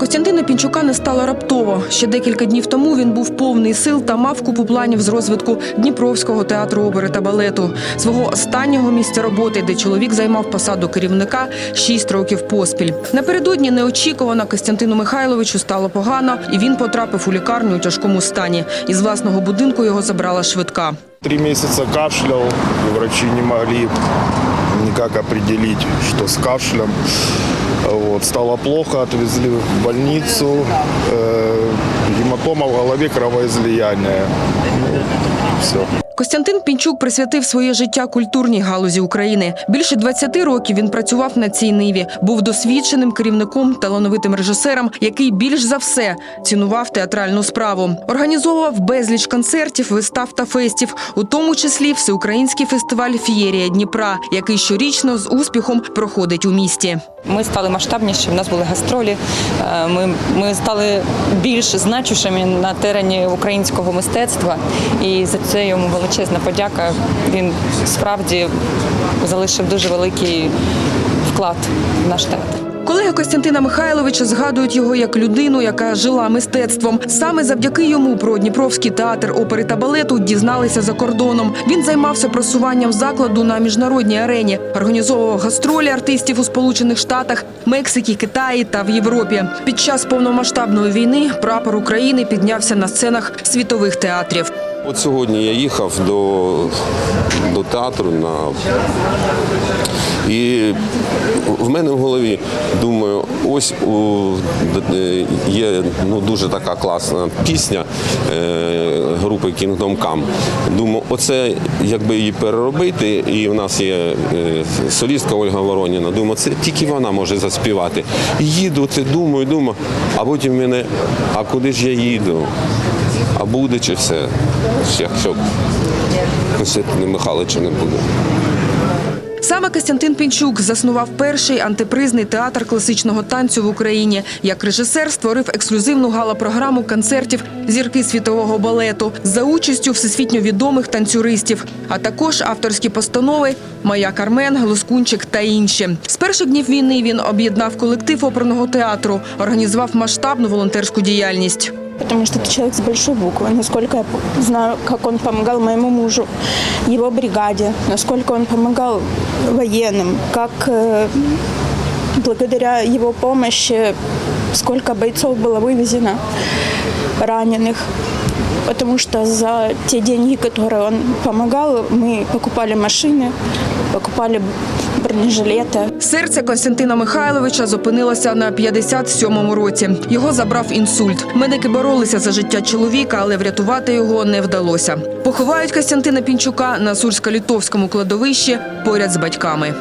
Костянтина Пінчука не стало раптово. Ще декілька днів тому він був повний сил та мав купу планів з розвитку Дніпровського театру опери та балету, свого останнього місця роботи, де чоловік займав посаду керівника шість років поспіль. Напередодні неочікувано Костянтину Михайловичу стало погано, і він потрапив у лікарню у тяжкому стані. Із власного будинку його забрала швидка. Три месяца кашлял, и врачи не могли никак определить, что с кашлем. Вот, стало плохо, отвезли в больницу, э, гематома в голове, кровоизлияние. Ну, все. Костянтин Пінчук присвятив своє життя культурній галузі України. Більше 20 років він працював на цій ниві, був досвідченим керівником, талановитим режисером, який більш за все цінував театральну справу. Організовував безліч концертів, вистав та фестів, у тому числі всеукраїнський фестиваль Фієрія Дніпра, який щорічно з успіхом проходить у місті. Ми стали масштабніші, в нас були гастролі. е, Ми, ми стали більш значущими на терені українського мистецтва. І за це йому величезна подяка. Він справді залишив дуже великий вклад в наш театр. Колеги Костянтина Михайловича згадують його як людину, яка жила мистецтвом. Саме завдяки йому про Дніпровський театр опери та балету дізналися за кордоном. Він займався просуванням закладу на міжнародній арені, організовував гастролі артистів у Сполучених Штатах, Мексиці, Китаї та в Європі. Під час повномасштабної війни прапор України піднявся на сценах світових театрів. От сьогодні я їхав до, до театру на і в мене в голові думаю, ось у, є ну, дуже така класна пісня е, групи Kingdom Come. Думаю, оце якби її переробити, і в нас є е, солістка Ольга Вороніна. Думаю, це тільки вона може заспівати. Їду, це думаю, думаю, а потім мене, а куди ж я їду? А буде чи все? Якщо Костянтина Михайловича не буде. Саме Костянтин Пінчук заснував перший антипризний театр класичного танцю в Україні. Як режисер створив ексклюзивну гала-програму концертів зірки світового балету за участю всесвітньо відомих танцюристів, а також авторські постанови Моя Кармен, Лоскунчик та інші. З перших днів війни він об'єднав колектив оперного театру, організував масштабну волонтерську діяльність потому что это человек с большой буквы. Насколько я п- знаю, как он помогал моему мужу, его бригаде, насколько он помогал военным, как э, благодаря его помощи сколько бойцов было вывезено раненых. Потому что за те деньги, которые он помогал, мы покупали машины, покупали бронежилеты. Серце Костянтина Михайловича зупинилося на 57-му році. Його забрав інсульт. Медики боролися за життя чоловіка, але врятувати його не вдалося. Поховають Костянтина Пінчука на Сурсько-Літовському кладовищі поряд з батьками.